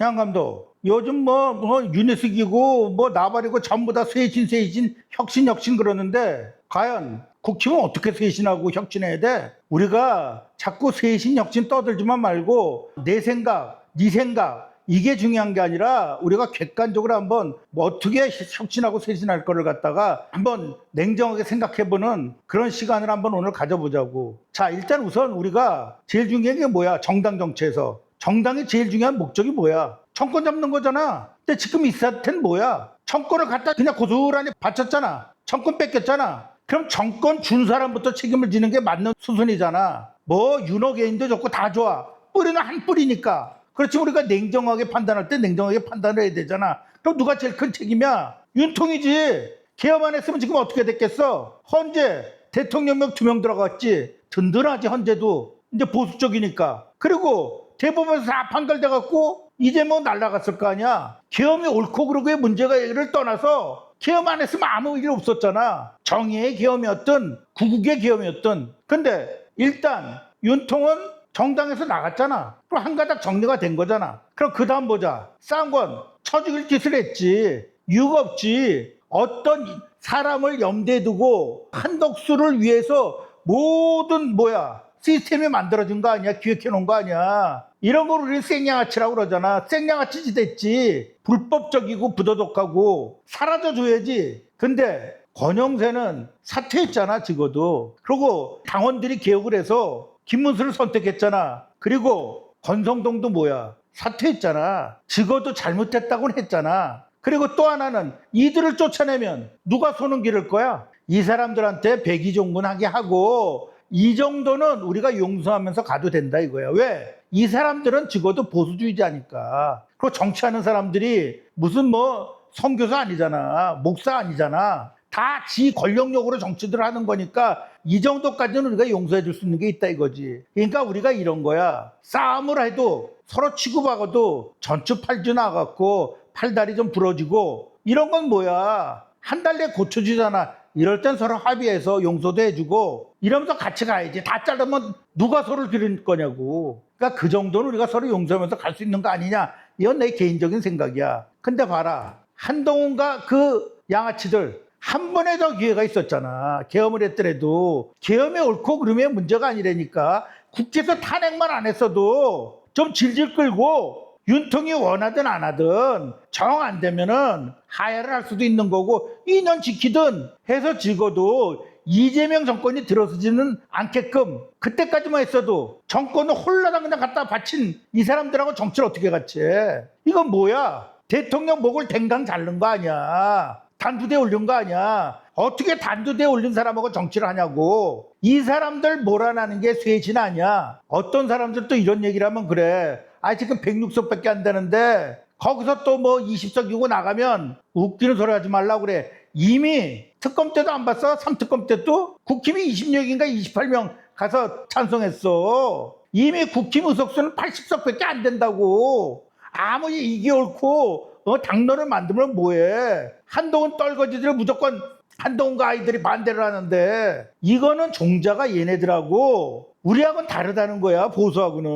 양 감독 요즘 뭐, 뭐 유니스기고 뭐 나발이고 전부 다 쇄신 쇄신 혁신 혁신 그러는데 과연 국힘은 어떻게 쇄신하고 혁신해야 돼? 우리가 자꾸 쇄신 혁신 떠들지만 말고 내 생각, 네 생각 이게 중요한 게 아니라 우리가 객관적으로 한번 뭐 어떻게 혁신하고 쇄신할 거를 갖다가 한번 냉정하게 생각해보는 그런 시간을 한번 오늘 가져보자고. 자, 일단 우선 우리가 제일 중요한 게 뭐야? 정당 정치에서. 정당의 제일 중요한 목적이 뭐야? 정권 잡는 거잖아. 근데 지금 이 사태는 뭐야? 정권을 갖다 그냥 고스란히 바쳤잖아. 정권 뺏겼잖아. 그럼 정권 준 사람부터 책임을 지는 게 맞는 수순이잖아. 뭐 윤호 개인도 좋고 다 좋아. 뿌리는 한 뿌리니까. 그렇지 우리가 냉정하게 판단할 때 냉정하게 판단을 해야 되잖아. 그럼 누가 제일 큰 책임이야? 윤통이지. 개엄 안 했으면 지금 어떻게 됐겠어? 헌재 대통령명 두 명 들어갔지. 든든하지 헌재도. 이제 보수 쪽이니까. 그리고 대법원에서 다 판결돼 갖고 이제 뭐 날라갔을 거 아니야. 계엄이 옳고 그르고의 문제가를 떠나서 계엄 안 했으면 아무 일 없었잖아. 정의의 계엄이었든 구국의 계엄이었든. 근데 일단 윤통은 정당에서 나갔잖아. 그럼 한 가닥 정리가 된 거잖아. 그럼 그 다음 보자. 싼건 쳐죽일 짓을 했지. 이유가 없지. 어떤 사람을 염두에 두고 한덕수를 위해서 모든 뭐야 시스템이 만들어진 거 아니야? 기획해 놓은 거 아니야? 이런 걸 우리는 생양아치라고 그러잖아. 생양아치 됐지. 불법적이고 부도덕하고 사라져 줘야지. 근데 권영세는 사퇴했잖아, 적어도. 그리고 당원들이 개혁을 해서 김문수를 선택했잖아. 그리고 권성동도 뭐야? 사퇴했잖아. 적어도 잘못했다고는 했잖아. 그리고 또 하나는 이들을 쫓아내면 누가 손은 기를 거야? 이 사람들한테 백의종군하게 하고 이 정도는 우리가 용서하면서 가도 된다 이거야. 왜? 이 사람들은 적어도 보수주의자니까. 그리고 정치하는 사람들이 무슨 뭐 선교사 아니잖아. 목사 아니잖아. 다 지 권력력으로 정치들 하는 거니까 이 정도까지는 우리가 용서해 줄 수 있는 게 있다 이거지. 그러니까 우리가 이런 거야. 싸움을 해도 서로 치고받아도 전투 팔주 나갖고 팔다리 좀 부러지고 이런 건 뭐야. 한 달 내에 고쳐지잖아. 이럴 땐 서로 합의해서 용서도 해주고 이러면서 같이 가야지. 다 자르면 누가 서로를 기를 거냐고. 그러니까 그 정도는 우리가 서로 용서하면서 갈 수 있는 거 아니냐. 이건 내 개인적인 생각이야. 근데 봐라. 한동훈과 그 양아치들 한 번에 더 기회가 있었잖아. 계엄을 했더라도 계엄이 옳고 그름의 문제가 아니라니까 국회에서 탄핵만 안 했어도 좀 질질 끌고 윤통이 원하든 안 하든 정 안 되면은 하야를 할 수도 있는 거고 2년 지키든 해서 지고도 이재명 정권이 들어서지는 않게끔 그때까지만 했어도 정권을 홀라당 그냥 갖다 바친 이 사람들하고 정치를 어떻게 같이 해? 이건 뭐야? 대통령 목을 댕강 자른 거 아니야. 단두대 올린 거 아니야. 어떻게 단두대 올린 사람하고 정치를 하냐고. 이 사람들 몰아나는 게 쇄신 아니야. 어떤 사람들 또 이런 얘기를 하면 그래. 아, 지금 106석밖에 안 되는데 거기서 또 뭐 20석 이고 나가면 웃기는 소리 하지 말라고 그래. 이미 특검 때도 안 봤어? 3특검 때도? 국힘이 26인가 28명 가서 찬성했어. 이미 국힘 의석수는 80석밖에 안 된다고. 아무리 이게 옳고 어, 당론을 만들면 뭐해? 한동훈 떨거지들 무조건 한동훈과 아이들이 반대를 하는데 이거는 종자가 얘네들하고 우리하고는 다르다는 거야 보수하고는.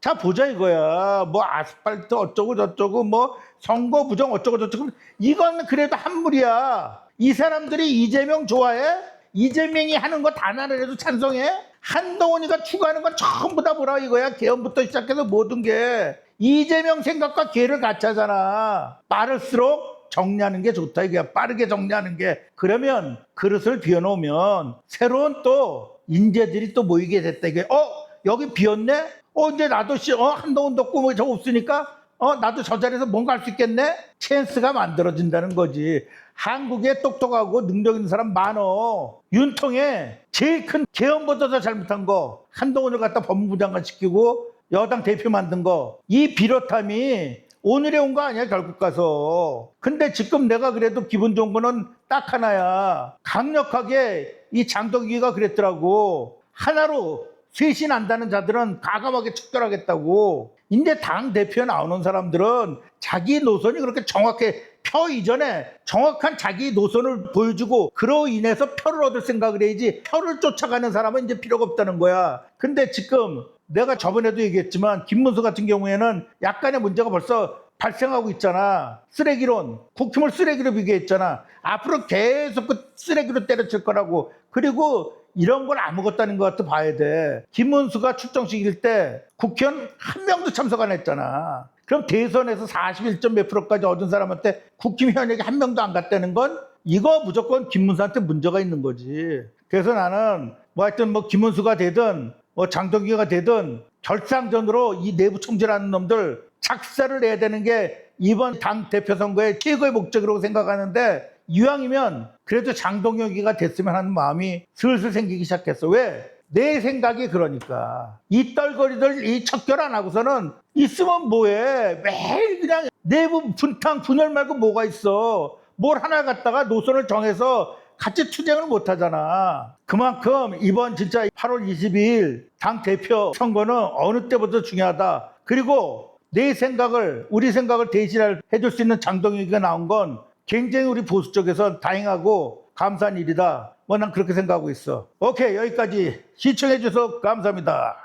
자 보자 이거야. 뭐 아스팔트 어쩌고 저쩌고 뭐 선거 부정 어쩌고 저쩌고. 이건 그래도 한물이야. 이 사람들이 이재명 좋아해? 이재명이 하는 거 단 하나라도 찬성해? 한동훈이가 추구하는 건 전부 다 뭐라 이거야? 개헌부터 시작해서 모든 게. 이재명 생각과 개를 같이 하잖아. 빠를수록 정리하는 게 좋다 이거야. 빠르게 정리하는 게. 그러면 그릇을 비워놓으면 새로운 또 인재들이 또 모이게 됐다. 이게 어 여기 비었네? 어 이제 나도 씨, 어 한동훈도 없고 뭐 저 없으니까 어 나도 저 자리에서 뭔가 할 수 있겠네? 찬스가 만들어진다는 거지. 한국에 똑똑하고 능력 있는 사람 많어. 윤통에 제일 큰 개헌보다 더 잘못한 거. 한동훈을 갖다 법무부 장관 시키고 여당 대표 만든 거. 이 비롯함이 오늘에 온 거 아니야 결국 가서. 근데 지금 내가 그래도 기분 좋은 거는 딱 하나야. 강력하게 이 장덕기가 그랬더라고. 하나로 쇄신 한다는 자들은 가감하게 척결하겠다고. 이제 당 대표에 나오는 사람들은 자기 노선이 그렇게 정확해. 표 이전에 정확한 자기 노선을 보여주고 그로 인해서 표를 얻을 생각을 해야지 표를 쫓아가는 사람은 이제 필요가 없다는 거야. 근데 지금 내가 저번에도 얘기했지만 김문수 같은 경우에는 약간의 문제가 벌써 발생하고 있잖아. 쓰레기론, 국힘을 쓰레기로 비교했잖아. 앞으로 계속 그 쓰레기로 때려칠 거라고. 그리고 이런 걸 아무것도 아닌 것 같아 봐야 돼. 김문수가 출정식일 때 국회의원 한 명도 참석 안 했잖아. 그럼 대선에서 41점 몇 프로까지 얻은 사람한테 국힘의원에게 한 명도 안 갔다는 건 이거 무조건 김문수한테 문제가 있는 거지. 그래서 나는 뭐 하여튼 뭐 김문수가 되든 뭐 장동기가 되든 결상전으로 이 내부 총질하는 놈들 착사를 내야 되는 게 이번 당 대표 선거의 최고의 목적이라고 생각하는데 이왕이면 그래도 장동혁이가 됐으면 하는 마음이 슬슬 생기기 시작했어. 왜? 내 생각이 그러니까 이 떨거리들 이 척결 안 하고서는 있으면 뭐해 매일 그냥 내부 분탕 분열 말고 뭐가 있어 뭘 하나 갖다가 노선을 정해서 같이 투쟁을 못 하잖아 그만큼 이번 진짜 8월 22일 당 대표 선거는 어느 때보다 중요하다 그리고 내 생각을 우리 생각을 대신할 해줄 수 있는 장동혁이가 나온 건 굉장히 우리 보수 쪽에서 다행하고 감사한 일이다. 뭐 난 그렇게 생각하고 있어. 오케이 여기까지 시청해 주셔서 감사합니다.